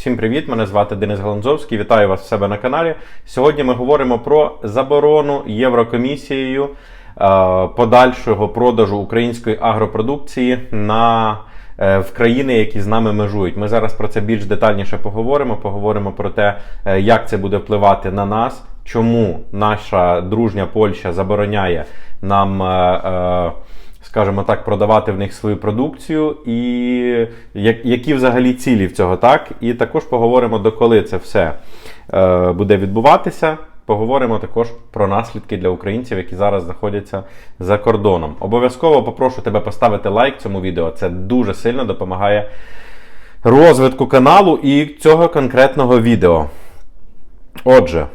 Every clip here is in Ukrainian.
Всім привіт! Мене звати Денис Галанзовський. Вітаю вас в себе на каналі. Сьогодні ми говоримо про заборону Єврокомісією е, подальшого продажу української агропродукції на е, в країни, які з нами межують. Ми зараз про це більш детальніше поговоримо. Поговоримо про те, е, як це буде впливати на нас, чому наша дружня Польща забороняє нам. Скажімо так, продавати в них свою продукцію, і які взагалі цілі в цього, так? І також поговоримо, доколи це все е, буде відбуватися. Поговоримо також про наслідки для українців, які зараз знаходяться за кордоном. Обов'язково попрошу тебе поставити лайк цьому відео. Це дуже сильно допомагає розвитку каналу і цього конкретного відео. Отже,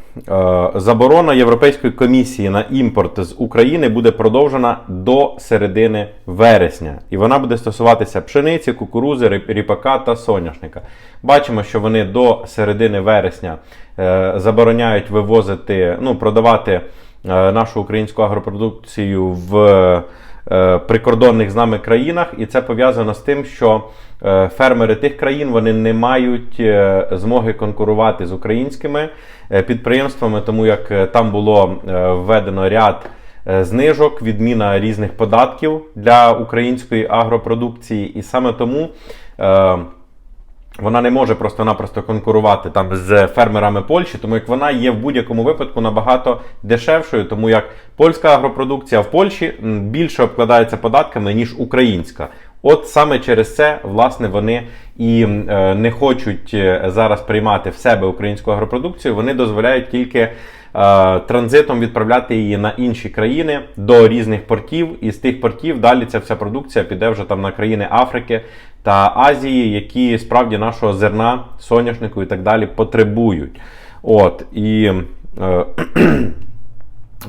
заборона Європейської комісії на імпорт з України буде продовжена до середини вересня, і вона буде стосуватися пшениці, кукурузи, ріпака та соняшника. Бачимо, що вони до середини вересня е, забороняють вивозити, ну, продавати е, нашу українську агропродукцію в е, прикордонних з нами країнах, і це пов'язано з тим, що е, фермери тих країн вони не мають е, змоги конкурувати з українськими е, підприємствами, тому як е, там було е, введено ряд е, знижок, відміна різних податків для української агропродукції, і саме тому. е, вона не може просто-напросто конкурувати там з фермерами Польщі, тому як вона є в будь-якому випадку набагато дешевшою, тому як польська агропродукція в Польщі більше обкладається податками, ніж українська. От саме через це, власне, вони і е, не хочуть е, зараз приймати в себе українську агропродукцію, вони дозволяють тільки е, транзитом відправляти її на інші країни до різних портів, і з тих портів далі ця вся продукція піде вже там на країни Африки та Азії, які справді нашого зерна, соняшнику і так далі потребують. От і е,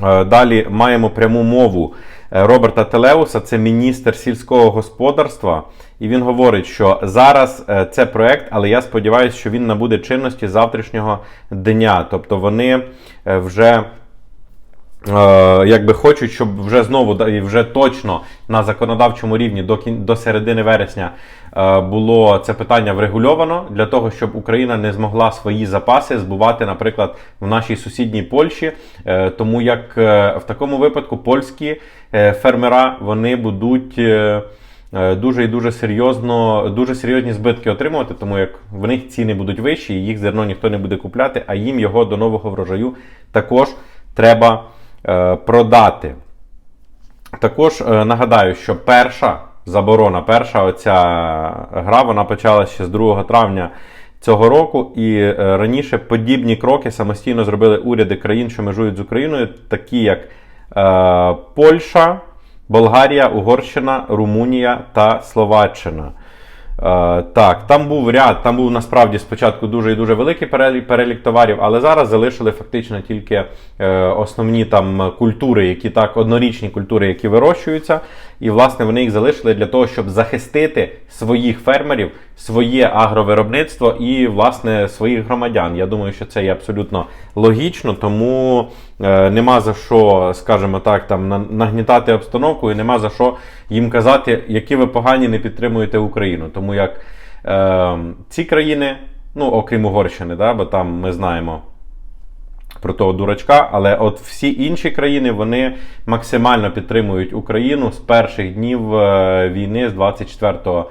е, далі маємо пряму мову Роберта Телеуса, це міністр сільського господарства. І він говорить, що зараз е, це проект, але я сподіваюся, що він набуде чинності завтрашнього дня. Тобто вони е, вже. Е, якби хочуть, щоб вже знову і вже точно на законодавчому рівні до до середини вересня е, було це питання врегульовано для того, щоб Україна не змогла свої запаси збувати, наприклад, в нашій сусідній Польщі. Е, тому як в такому випадку польські фермера вони будуть. Дуже і дуже серйозно, дуже серйозні збитки отримувати, тому як в них ціни будуть вищі, їх зерно ніхто не буде купляти, а їм його до нового врожаю також треба продати. Також е, нагадаю, що перша заборона, перша оця гра, вона почалася ще з 2 травня цього року, і е, раніше подібні кроки самостійно зробили уряди країн, що межують з Україною, такі як е, Польща, Болгарія, Угорщина, Румунія та Словаччина. Е, так, там був ряд, там був насправді спочатку дуже і дуже великий перелік, перелік товарів, але зараз залишили фактично тільки е, основні там культури, які так, однорічні культури, які вирощуються. І власне вони їх залишили для того, щоб захистити своїх фермерів, своє агровиробництво і власне своїх громадян. Я думаю, що це є абсолютно логічно, тому е, нема за що, скажімо так, там нагнітати обстановку, і нема за що їм казати, які ви погані не підтримуєте Україну. Тому як е, ці країни, ну окрім Угорщини, да, бо там ми знаємо про того дурачка, але от всі інші країни вони максимально підтримують Україну з перших днів е, війни з 24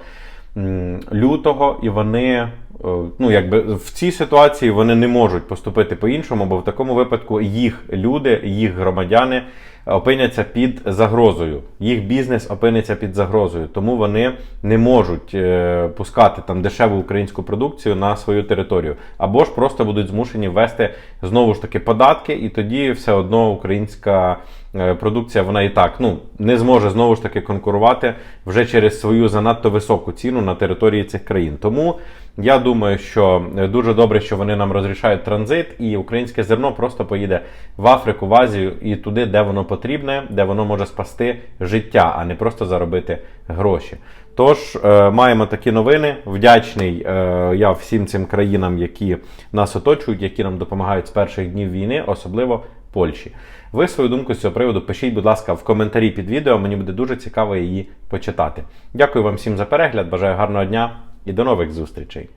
лютого, і вони. Е, Ну, якби в цій ситуації вони не можуть поступити по-іншому, бо в такому випадку їх люди, їх громадяни опиняться під загрозою. Їх бізнес опиниться під загрозою, тому вони не можуть е, пускати там дешеву українську продукцію на свою територію, або ж просто будуть змушені ввести знову ж таки податки, і тоді все одно українська продукція вона і так ну не зможе знову ж таки конкурувати вже через свою занадто високу ціну на території цих країн. Тому я думаю, що е, дуже добре, що вони нам розрішають транзит, і українське зерно просто поїде в Африку, в Азію і туди, де воно потрібне, де воно може спасти життя, а не просто заробити гроші. Тож е, маємо такі новини. Вдячний е, я всім цим країнам, які нас оточують, які нам допомагають з перших днів війни, особливо Польщі. Ви свою думку з цього приводу пишіть, будь ласка, в коментарі під відео. Мені буде дуже цікаво її почитати. Дякую вам всім за перегляд. Бажаю гарного дня і до нових зустрічей.